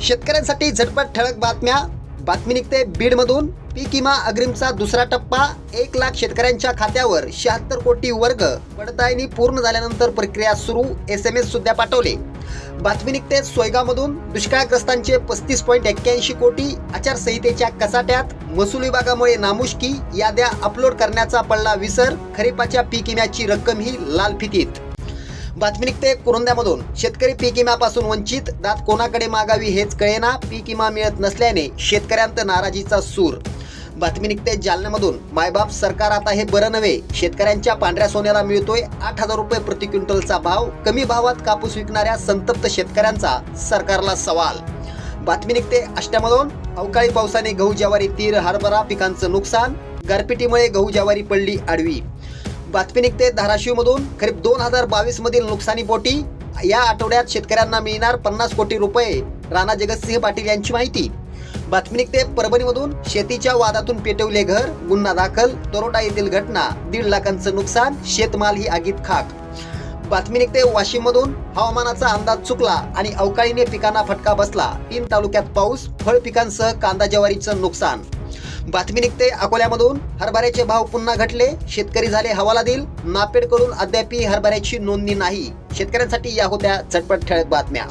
शेतकऱ्यांसाठी झटपट ठळक बातम्या. बातमी निघते बीडमधून. पीक विमा अग्रिमचा दुसरा टप्पा. एक लाख शेतकऱ्यांच्या खात्यावर शहात्तर कोटी वर्ग. पडताळणी पूर्ण झाल्यानंतर प्रक्रिया सुरू. एस एम एस सुद्धा पाठवले. बातमी निघते सोयगावमधून. दुष्काळग्रस्तांचे पस्तीस पॉईंट एक्क्याऐंशी कोटी. आचारसंहितेच्या कसाट्यात महसूल विभागामुळे नामुष्की. याद्या अपलोड करण्याचा पडला विसर. खरीपाच्या पीक विम्याची रक्कम ही लाल फितीत. बातमी निघते कुरुंद्यामधून. शेतकरी पीक विम्यापासून वंचित दात कोणाकडे मागावी हेच कळेना पीक विमा मिळत नसल्याने शेतकऱ्यांत नाराजीचा सूर. बातमी निघते जालन्यामधून. मायबाप सरकार आता हे बरं नव्हे. शेतकऱ्यांच्या पांढऱ्या सोन्याला मिळतोय आठ हजार रुपये प्रति क्विंटलचा भाव. कमी भावात कापूस विकणाऱ्या संतप्त शेतकऱ्यांचा सरकारला सवाल. बातमी निघते अष्ट्यामधून अवकाळी पावसाने गहू ज्वारी तीर हरभरा पिकांचं नुकसान. गारपिटीमुळे गहू ज्वारी पडली आडवी. बातमी निघते धाराशिवमधून खरीप दोन हजार बावीस मधील नुकसानीपोटी या आठवड्यात शेतकऱ्यांना मिळणार पन्नास कोटी रुपये. राणा जगतसिंह पाटील यांची माहिती. बातमी निघते परभणीमधून. शेतीच्या वादातून पेटवले घर गुन्हा दाखल तरोडा येथील घटना दीड लाखांचं नुकसान शेतमाल ही आगीत खाक. बातमी निघते वाशिममधून. हवामानाचा अंदाज चुकला आणि अवकाळीने पिकांना फटका बसला. तीन तालुक्यात पाऊस फळ पिकांसह कांदा ज्वारीचं नुकसान. बातमी निघते अकोल्यामधून. हरभऱ्याचे भाव पुन्हा घटले. शेतकरी झाले हवालादिल नापेडकडून अद्यापही हरभऱ्याची नोंदणी नाही. शेतकऱ्यांसाठी या होत्या झटपट ठळक बातम्या.